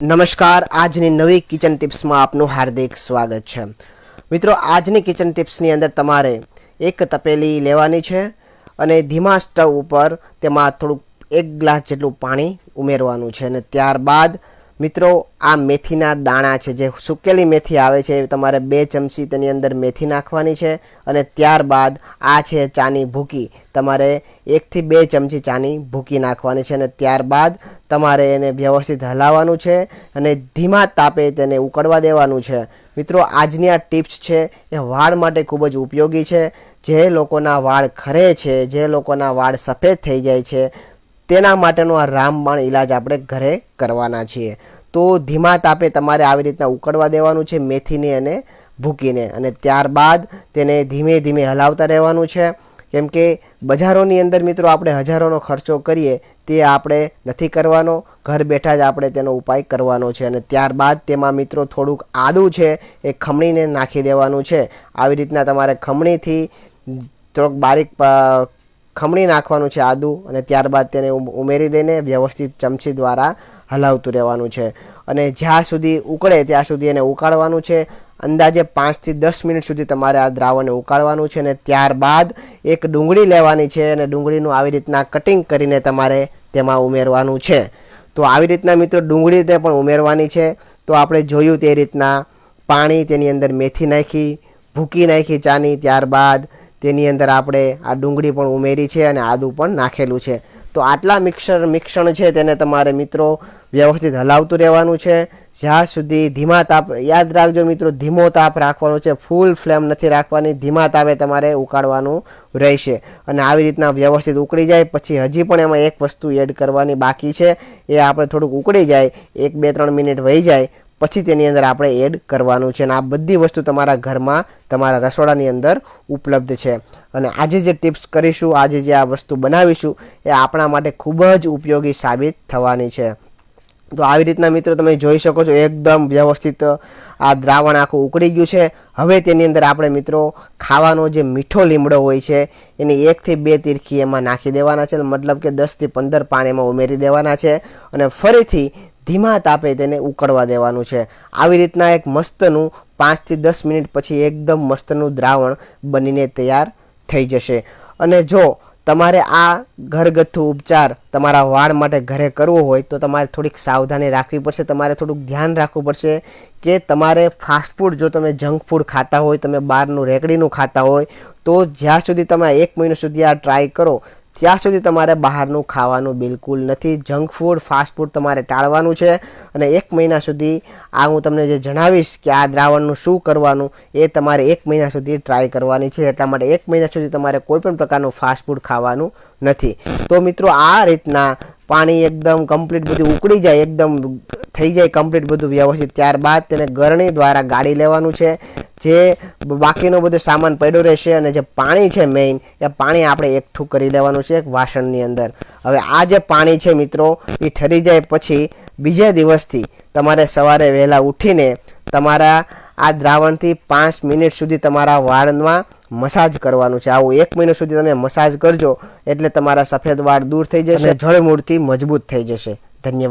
નમસ્કાર, આજની નવી કિચન ટિપ્સમાં આપનું હાર્દિક સ્વાગત છે. મિત્રો, આજની કિચન ટિપ્સની અંદર તમારે એક તપેલી લેવાની છે અને ધીમા સ્ટવ ઉપર તેમાં થોડુંક એક ગ્લાસ જેટલું પાણી ઉમેરવાનું છે અને ત્યારબાદ મિત્રો, આ મેથીના દાણા છે, જે સુકેલી મેથી આવે છે તમારે બે ચમચી તેની અંદર મેથી નાખવાની છે અને ત્યારબાદ આ છે ચાની ભૂકી. તમારે એકથી બે ચમચી ચાની ભૂકી નાખવાની છે અને ત્યારબાદ તમારે એને વ્યવસ્થિત હલાવવાનું છે અને ધીમા તાપે તેને ઉકળવા દેવાનું છે. મિત્રો, આજની આ ટિપ્સ છે, એ વાળ માટે ખૂબ જ ઉપયોગી છે. જે લોકોના વાળ ખરે છે, જે લોકોના વાળ સફેદ થઈ જાય છે તેના માટેનો આ રામબાણ ઈલાજ આપણે ઘરે કરવાના છીએ. તો ધીમા તાપે તમારે આવી રીતના ઉકળવા દેવાનું છે, મેથીને અને ભૂકીને. અને ત્યારબાદ તેને ધીમે ધીમે હલાવતા રહેવાનું છે. કેમ કે બજારોની અંદર મિત્રો આપણે હજારોનો ખર્ચો કરીએ, તે આપણે નથી કરવાનો. ઘર બેઠા જ આપણે તેનો ઉપાય કરવાનો છે. અને ત્યારબાદ તેમાં મિત્રો થોડુંક આદું છે, એ ખમણીને નાખી દેવાનું છે. આવી રીતના તમારે ખમણીથી થોડોક બારીક ખમણી નાખવાનું છે આદું અને ત્યારબાદ તેને ઉમેરી દઈને વ્યવસ્થિત ચમચી દ્વારા હલાવતું રહેવાનું છે. અને જ્યાં સુધી ઉકળે ત્યાં સુધી એને ઉકાળવાનું છે. અંદાજે પાંચથી દસ મિનિટ સુધી તમારે આ દ્રાવણને ઉકાળવાનું છે અને ત્યારબાદ એક ડુંગળી લેવાની છે અને ડુંગળીનું આવી રીતના કટિંગ કરીને તમારે તેમાં ઉમેરવાનું છે. તો આવી રીતના મિત્રો ડુંગળીને પણ ઉમેરવાની છે. તો આપણે જોયું તે રીતના પાણી તેની અંદર મેથી નાખી, ભૂકી નાખી ચાની, ત્યારબાદ તેની અંદર આપણે આ ડુંગળી પણ ઉમેરી છે અને આદું પણ નાખેલું છે. તો આટલા મિક્સર મિક્સણ છે તેને તમારે મિત્રો વ્યવસ્થિત હલાવતું રહેવાનું છે. જ્યાં સુધી ધીમા તાપ યાદ રાખજો મિત્રો, ધીમો તાપ રાખવાનો છે. ફૂલ ફ્લેમ નથી રાખવાની. ધીમા તાપે તમારે ઉકાળવાનું રહેશે. અને આવી રીતના વ્યવસ્થિત ઉકળી જાય. પછી હજી પણ એમાં એક વસ્તુ એડ કરવાની બાકી છે. એ આપણે થોડુંક ઉકળી જાય. એક બે ત્રણ મિનિટ વહી જાય. પછી તેની અંદર આપણે એડ કરવાનું છે અને આ બધી વસ્તુ તમારા ઘરમાં, તમારા રસોડાની અંદર ઉપલબ્ધ છે. અને આજે જે ટિપ્સ કરીશું, આજે જે આ વસ્તુ બનાવીશું, એ આપણા માટે ખૂબ જ ઉપયોગી સાબિત થવાની છે. તો આવી રીતના મિત્રો તમે જોઈ શકો છો, એકદમ વ્યવસ્થિત, આ દ્રાવણ આખું ઉકળી ગયું છે. હવે તેની અંદર આપણે મિત્રો ખાવાનો જે મીઠો લીમડો હોય છે, એની એકથી બે તીરખી એમાં નાખી દેવાના છે. મતલબ કે દસથી પંદર પાન એમાં ઉમેરી દેવાના છે. અને ફરીથી ધીમા તાપે તેને ઉકળવા દેવાનું છે. આવી રીતના એક મસ્તનું પાંચથી દસ મિનિટ પછી એકદમ મસ્તનું દ્રાવણ બનીને તૈયાર થઈ જશે. અને જો તમારે આ ઘરગથ્થુ ઉપચાર તમારા વાળ માટે ઘરે કરવો હોય તો તમારે થોડીક સાવધાની રાખવી પડશે. તમારે થોડુંક ધ્યાન રાખવું પડશે કે તમારે ફાસ્ટફૂડ જો તમે જંક ફૂડ ખાતા હોય, તમે બહારનું રેકડીનું ખાતા હોય, તો જ્યાં સુધી તમે એક મહિનો સુધી આ ટ્રાય કરો ત્યાં સુધી તમારે બહારનું ખાવાનું બિલકુલ નથી. જંક ફૂડ, ફાસ્ટ ફૂડ તમારે ટાળવાનું છે. અને એક મહિના સુધી આ હું તમને જે જણાવીશ કે આ દ્રાવણનું શું કરવાનું, એ તમારે એક મહિના સુધી ટ્રાય કરવાની છે. એટલા માટે એક મહિના સુધી તમારે કોઈપણ પ્રકારનું ફાસ્ટ ફૂડ ખાવાનું નથી. તો મિત્રો, આ રીતના પાણી એકદમ કમ્પ્લીટ બધું ઉકળી જાય, એકદમ થઈ જાય કમ્પ્લીટ બધું વ્યવસ્થિત. ત્યારબાદ તેને ગરણી દ્વારા ગાળી લેવાનું છે. જે બાકીનો બધો સામાન પડ્યો રહેશે અને જે પાણી છે મેઇન એ પાણી આપણે એકઠું કરી લેવાનું છે એક વાસણની અંદર. હવે આ જે પાણી છે મિત્રો, એ ઠરી જાય પછી બીજા દિવસથી તમારે સવારે વહેલા ઉઠીને તમારા આ દ્રાવણથી પાંચ મિનિટ સુધી તમારા વાળમાં મસાજ કરવાનું છે. આવું એક મહિનો સુધી તમે મસાજ કરજો એટલે તમારા સફેદ વાળ દૂર થઈ જશે જળમૂળથી મજબૂત થઈ જશે. ધન્યવાદ.